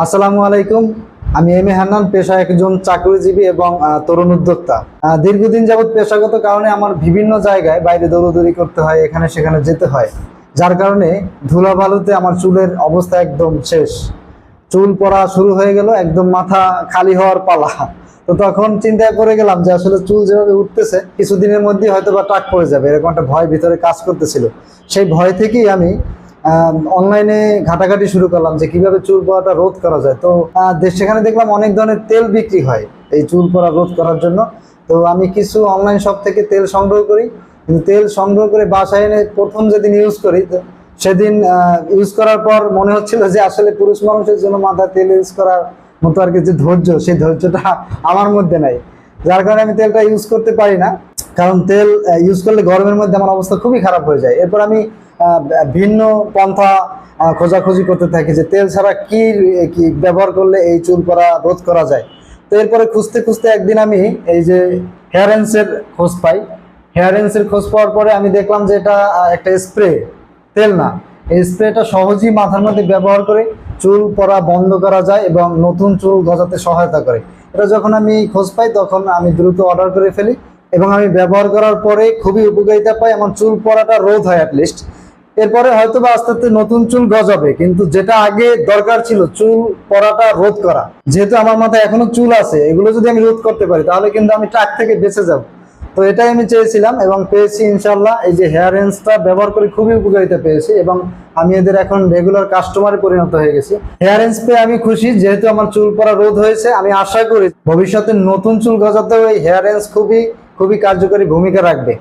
আসসালামু আলাইকুম। আমি এম এ হান্নান পেশা একজন চাকরিজীবী এবং তরুণ উদ্যোক্তা। দীর্ঘদিন যাবৎ পেশাগত কারণে আমার বিভিন্ন জায়গায় বাইরে দৌড়দৌড়ি করতে হয়, এখানে সেখানে যেতে হয়। যার কারণে ধুলাবালুতে আমার চুলের অবস্থা একদম শেষ। চুল পড়া শুরু হয়ে গেল, একদম মাথা খালি হওয়ার পালা। তো তখন চিন্তায় পড়ে গেলাম যে আসলে চুল যেভাবে উঠতেছে, কিছুদিনের মধ্যেই হয়তো বা টাক পড়ে যাবে, এরকম একটা ভয় ভিতরে কাজ করতেছিল। সেই ভয় থেকেই আমি অনলাইনে ঘাটাঘাটি শুরু করলাম যে কীভাবে চুল পড়াটা রোধ করা যায়। তো সেখানে দেখলাম অনেক ধরনের তেল বিক্রি হয় এই চুল পড়া রোধ করার জন্য। তো আমি কিছু অনলাইন শপ থেকে তেল সংগ্রহ করি। কিন্তু তেল সংগ্রহ করে বাসায় এনে প্রথম যেদিন ইউজ করি সেদিন ইউজ করার পর মনে হচ্ছিল যে আসলে পুরুষ মানুষের জন্য মাথা তেল ইউজ করার মতো আর কি যে ধৈর্য, সেই ধৈর্যটা আমার মধ্যে নাই। যার কারণে আমি তেলটা ইউজ করতে পারি না। কারণ তেল ইউজ করলে গরমের মধ্যে আমার অবস্থা খুবই খারাপ হয়ে যায়। এরপর আমি ভিন্ন পন্থা খোঁজাখুঁজি করতে থাকি যে তেল ছাড়া কি কি ব্যবহার করলে এই চুল পড়া রোধ করা যায়। তো এরপরে খুঁজতে খুঁজতে একদিন আমি এই যে হেয়ার এর খোঁজ পাই। হেয়ার এর খোঁজ পাওয়ার পরে আমি দেখলাম যে এটা একটা স্প্রে, তেল না। এই স্প্রেটা সহজেই মাথার মধ্যে ব্যবহার করে চুল পরা বন্ধ করা যায় এবং নতুন চুল গজাতে সহায়তা করে। এটা যখন আমি খোঁজ পাই তখন আমি দ্রুত অর্ডার করে ফেলি এবং আমি ব্যবহার করার পরে খুবই উপকারিতা পাই আমার চুল পড়াটা রোধ হয় অ্যাটলিস্ট এরপরে হয়তো বা আস্তে আস্তে নতুন চুল গজাবে, কিন্তু যেটা আগে দরকার ছিল, চুল পড়াটা রোধ করা। যেহেতু আমার মাথায় এখনও চুল আছে, এগুলো যদি আমি রোধ করতে পারি, তাহলে কিন্তু আমি ট্রাক থেকে বেঁচে যাব। তো এটাই আমি চেয়েছিলাম এবং পেয়েছি ইনশাল্লাহ এই যে হেয়ার রেঞ্জটা ব্যবহার করে খুবই উপকারিতা পেয়েছি এবং আমি এদের এখন রেগুলার কাস্টমারে পরিণত হয়ে গেছি। হেয়ার রেঞ্জ পেয়ে আমি খুশি, যেহেতু আমার চুল পড়া রোধ হয়েছে। আমি আশা করি ভবিষ্যতে নতুন চুল গজাতেও এই হেয়ার রেঞ্জ খুবই খুবই কার্যকরী ভূমিকা রাখবে।